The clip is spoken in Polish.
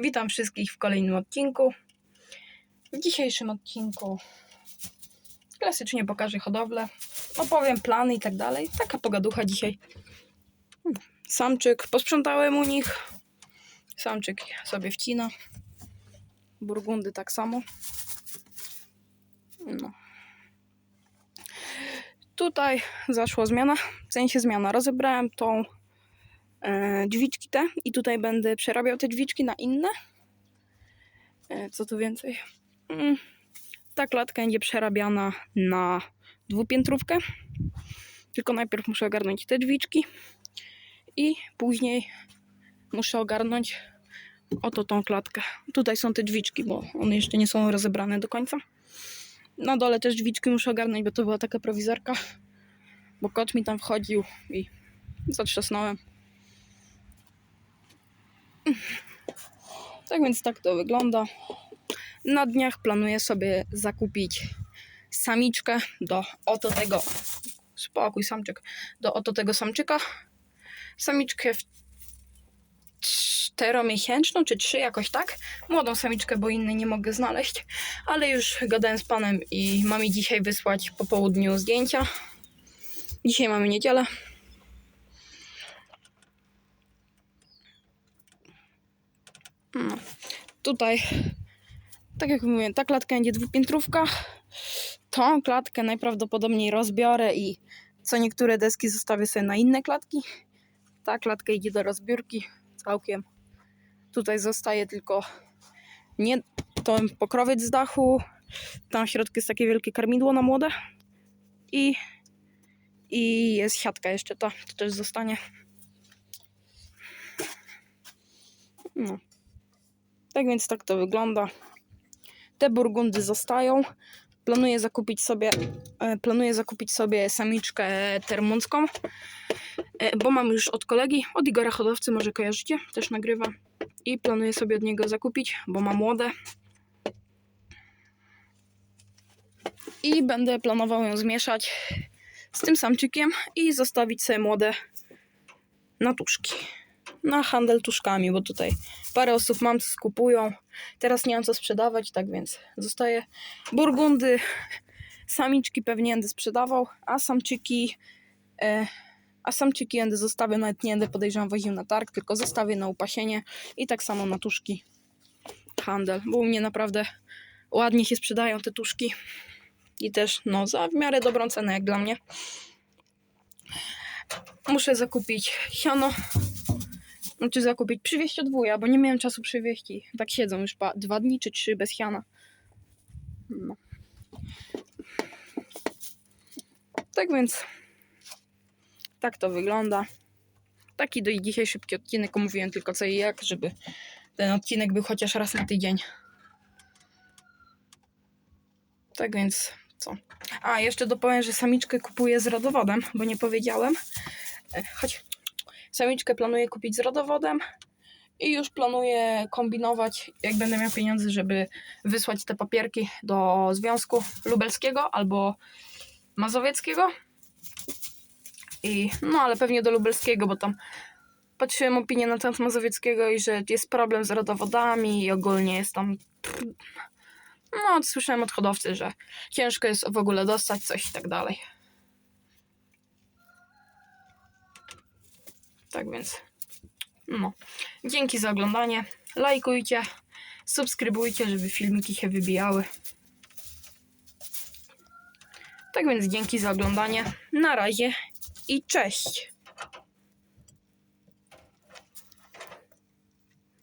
Witam wszystkich w kolejnym odcinku. W dzisiejszym odcinku klasycznie pokażę hodowlę, opowiem plany i tak dalej. Taka pogaducha dzisiaj. Samczyk, posprzątałem u nich. Samczyk sobie wcina. Burgundy tak samo. No. Tutaj zaszła zmiana, w sensie zmiana. Rozebrałem tą e, drzwiczki te i tutaj będę przerabiał te drzwiczki na inne. E, co tu więcej? Mm, ta klatka będzie przerabiana na dwupiętrówkę. Tylko najpierw muszę ogarnąć te drzwiczki i później muszę ogarnąć oto tą klatkę. Tutaj są te drzwiczki, bo one jeszcze nie są rozebrane do końca. Na dole też drzwiczki muszę ogarnąć, bo to była taka prowizorka. Bo kot mi tam wchodził i zatrzasnąłem. Tak więc tak to wygląda. Na dniach planuję sobie zakupić samiczkę do oto tego. Spokój, samczyk. Do oto tego samczyka. Samiczkę w czteromiesięczną, czy trzy, jakoś tak. Młodą samiczkę, bo innej nie mogę znaleźć. Ale już gadałem z panem i ma mi dzisiaj wysłać po południu zdjęcia. Dzisiaj mamy niedzielę. No. Tutaj, tak jak mówiłem, ta klatka będzie dwupiętrówka. Tą klatkę najprawdopodobniej rozbiorę i co niektóre deski zostawię sobie na inne klatki. Ta klatka idzie do rozbiórki całkiem. Tutaj zostaje tylko nie ten pokrowiec z dachu. Tam w środku jest takie wielkie karmidło na młode. I, i jest siatka jeszcze ta, to też zostanie. No. Tak więc tak to wygląda. Te burgundy zostają. Planuję zakupić sobie, e, planuję zakupić sobie samiczkę termuncką, e, bo mam już od kolegi, od Igora Hodowcy, może kojarzycie, też nagrywa. I planuję sobie od niego zakupić, bo ma młode. I będę planował ją zmieszać z tym samczykiem i zostawić sobie młode na tuszki na handel tuszkami, bo tutaj parę osób mam, co skupują. Teraz nie mam co sprzedawać, tak więc zostaje burgundy. Samiczki pewnie będę sprzedawał, a samczyki e, a samczyki będę zostawię, nawet nie będę podejrzewam woził na targ, tylko zostawię na upasienie i tak samo na tuszki handel, bo u mnie naprawdę ładnie się sprzedają te tuszki i też no za w miarę dobrą cenę jak dla mnie. Muszę zakupić siano, znaczy zakupić, przywieźć od wuja, bo nie miałem czasu przywieźć i tak siedzą już pa, dwa dni czy trzy bez siana. No. Tak więc tak to wygląda. Taki do dzisiaj szybki odcinek, omówiłem tylko co i jak, żeby ten odcinek był chociaż raz na tydzień. Tak więc co? A, jeszcze dopowiem, że samiczkę kupuję z rodowodem, bo nie powiedziałem. E, Chodź. Samiczkę planuję kupić z rodowodem i już planuję kombinować, jak będę miał pieniądze, żeby wysłać te papierki do Związku Lubelskiego albo Mazowieckiego. I no, ale pewnie do Lubelskiego, bo tam patrzyłem opinię na temat Mazowieckiego i że jest problem z rodowodami i ogólnie jest tam. No, słyszałem od hodowcy, że ciężko jest w ogóle dostać coś i tak dalej. Tak więc, no. Dzięki za oglądanie. Lajkujcie, subskrybujcie, żeby filmiki się wybijały. Tak więc dzięki za oglądanie. Na razie i cześć.